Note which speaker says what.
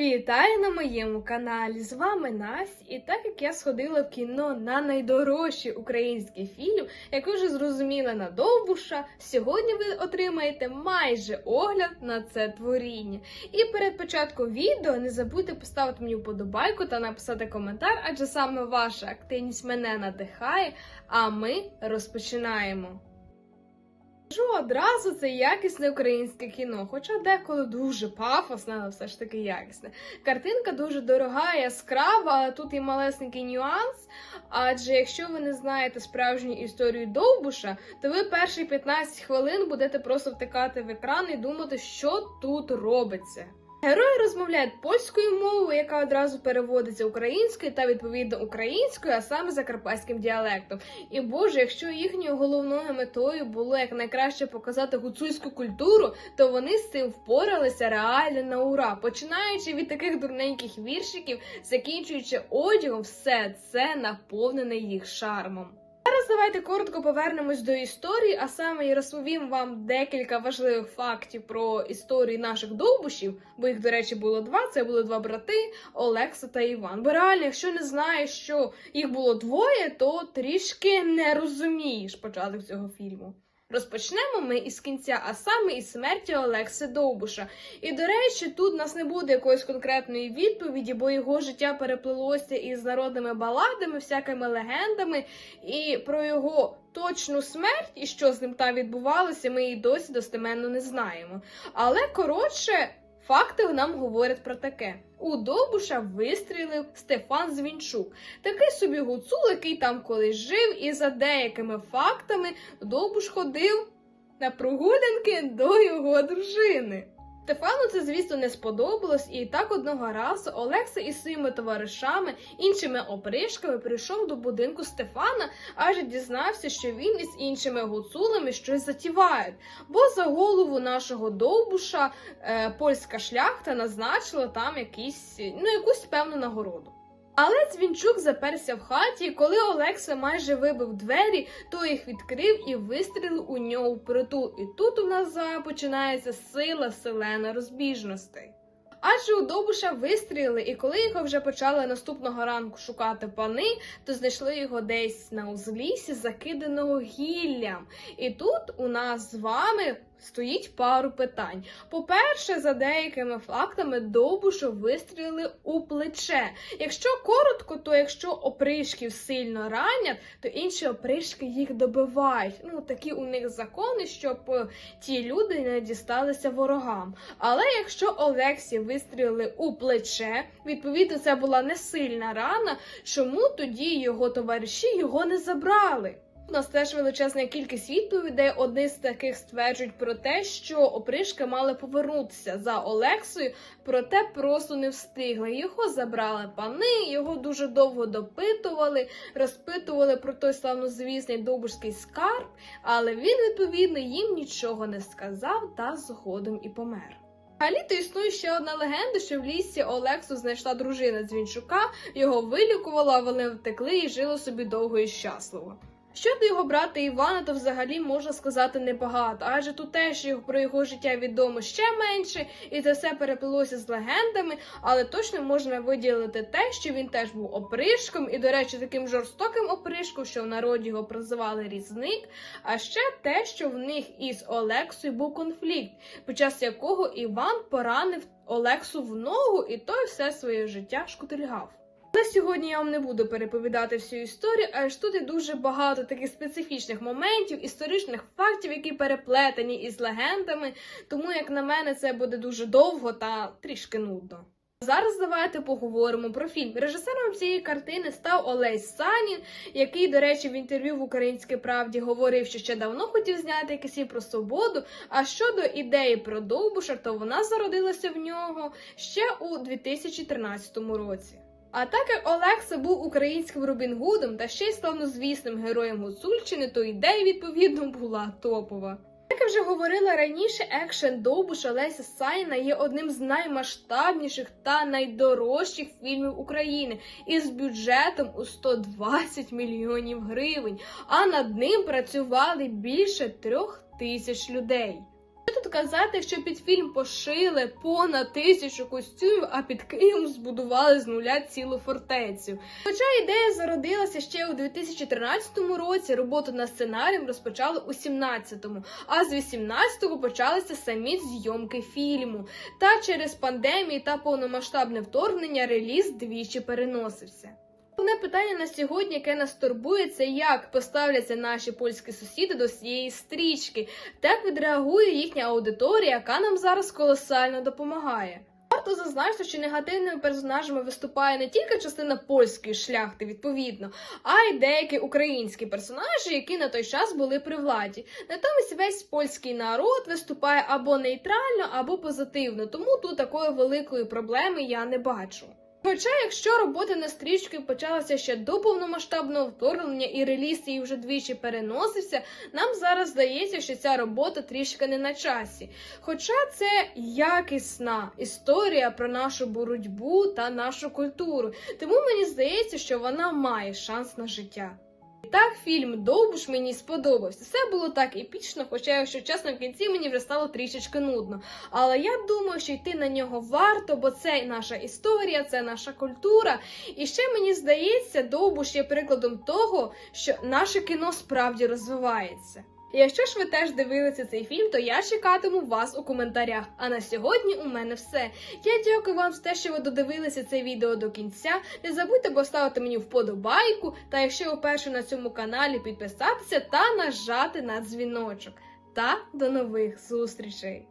Speaker 1: Вітаю на моєму каналі! З вами Настя. І так як я сходила в кіно на найдорожчий український фільм, як ви вже зрозуміли на Довбуша, сьогодні ви отримаєте майже огляд на це творіння. І перед початком відео не забудьте поставити мені вподобайку та написати коментар, адже саме ваша активність мене надихає. А ми розпочинаємо. Кажу одразу це якісне українське кіно, хоча деколи дуже пафосне, але все ж таки якісне. Картинка дуже дорога, яскрава, але тут і малесенький нюанс. Адже якщо ви не знаєте справжню історію Довбуша, то ви перші 15 хвилин будете просто втикати в екран і думати, що тут робиться. Герої розмовляють польською мовою, яка одразу переводиться українською та відповідно українською, а саме закарпатським діалектом. І боже, якщо їхньою головною метою було якнайкраще показати гуцульську культуру, то вони з цим впоралися реально на ура. Починаючи від таких дурненьких віршиків, закінчуючи одягом, все це наповнене їх шармом. Давайте коротко повернемось до історії, а саме я розповім вам декілька важливих фактів про історії наших довбушів, бо їх, до речі, було два. Це були два брати Олекса та Іван. Бо реально, якщо не знаєш, що їх було двоє, то трішки не розумієш початок цього фільму. Розпочнемо ми із кінця, а саме із смерті Олекси Довбуша. І до речі, тут нас не буде якоїсь конкретної відповіді, бо його життя переплилося із народними баладами, всякими легендами, і про його точну смерть і що з ним там відбувалося, ми і досі достеменно не знаємо. Але коротше. Факти нам говорять про таке: у Довбуша вистрілив Стефан Звінчук, такий собі гуцул, який там колись жив, і за деякими фактами Довбуш ходив на прогулянки до його дружини. Стефану це, звісно, не сподобалось, і так одного разу Олекса із своїми товаришами, іншими опришками, прийшов до будинку Стефана, аж дізнався, що він із іншими гуцулами щось затівають. Бо за голову нашого довбуша е, польська шляхта назначила там якісь, ну, якусь певну нагороду. Але Дзвінчук заперся в хаті, і коли Олекса майже вибив двері, то їх відкрив і вистрілив у нього в притул. І тут у нас починається сила селена розбіжностей. Адже у Довбуша вистрілили, і коли його вже почали наступного ранку шукати пани, то знайшли його десь на узліссі, закиданого гіллям. І тут у нас з вами стоїть пару питань. По-перше, за деякими фактами Довбушу вистрілили у плече. Якщо коротко, то якщо опришків сильно ранять, то інші опришки їх добивають. Ну такі у них закони, щоб е, ті люди не дісталися ворогам. Але якщо Олексі вистрілили у плече, відповідно, це була не сильна рана, чому тоді його товариші його не забрали? У нас теж величезна кількість відповідей. Одні з таких стверджують про те, що опришки мали повернутися за Олексою, проте просто не встигли. Його забрали пани, його дуже довго допитували, розпитували про той славнозвісний Довбушський скарб, але він відповідно їм нічого не сказав та згодом і помер. Взагалі-то існує ще одна легенда, що в лісі Олексу знайшла дружина Дзвінчука, його вилікувала, а вони втекли і жили собі довго і щасливо. Щодо його брата Івана, то взагалі можна сказати небагато, адже тут теж про його життя відомо ще менше, і це все переплилося з легендами, але точно можна виділити те, що він теж був опришком, і, до речі, таким жорстоким опришком, що в народі його прозивали різник. А ще те, що в них із Олексою був конфлікт, під час якого Іван поранив Олексу в ногу, і той все своє життя шкутильгав. Але сьогодні я вам не буду переповідати всю історію, аж тут є дуже багато таких специфічних моментів, історичних фактів, які переплетені із легендами. Тому, як на мене, це буде дуже довго та трішки нудно. Зараз давайте поговоримо про фільм. Режисером цієї картини став Олесь Санін, який, до речі, в інтерв'ю в Українській правді говорив, що ще давно хотів зняти якийсь про свободу. А щодо ідеї про Довбуша, то вона зародилася в нього ще у 2013 році. А так як Олекса був українським Робін Гудом та ще й славнозвісним героєм Гуцульщини, то ідея відповідно була топова. Як я вже говорила раніше, екшен Довбуша Леся Сайна є одним з наймасштабніших та найдорожчих фільмів України із бюджетом у 120 мільйонів гривень, а над ним працювали більше трьох тисяч людей. Тут казати, що під фільм пошили понад тисячу костюмів, а під Києвом збудували з нуля цілу фортецю. Хоча ідея зародилася ще у 2013 році, роботу над сценарієм розпочали у 17-му, а з 18-го почалися самі зйомки фільму. Та через пандемію та повномасштабне вторгнення реліз двічі переносився. Головне питання на сьогодні, яке нас турбує, це як поставляться наші польські сусіди до цієї стрічки, так відреагує їхня аудиторія, яка нам зараз колосально допомагає. Варто зазначити, що негативними персонажами виступає не тільки частина польської шляхти, відповідно, а й деякі українські персонажі, які на той час були при владі. Натомість весь польський народ виступає або нейтрально, або позитивно, тому тут такої великої проблеми я не бачу. Хоча, якщо робота на стрічки почалася ще до повномасштабного вторгнення і реліз її вже двічі переносився, нам зараз здається, що ця робота трішки не на часі. Хоча це якісна історія про нашу боротьбу та нашу культуру, тому мені здається, що вона має шанс на життя. Так, фільм Довбуш мені сподобався. Все було так епічно, хоча, якщо чесно, в кінці мені вже стало трішечки нудно. Але я думаю, що йти на нього варто, бо це наша історія, це наша культура. І ще мені здається, Довбуш є прикладом того, що наше кіно справді розвивається. Якщо ж ви теж дивилися цей фільм, то я чекатиму вас у коментарях. А на сьогодні у мене все. Я дякую вам за те, що ви додивилися це відео до кінця. Не забудьте поставити мені вподобайку, та якщо ви перші на цьому каналі підписатися та нажати на дзвіночок. Та до нових зустрічей!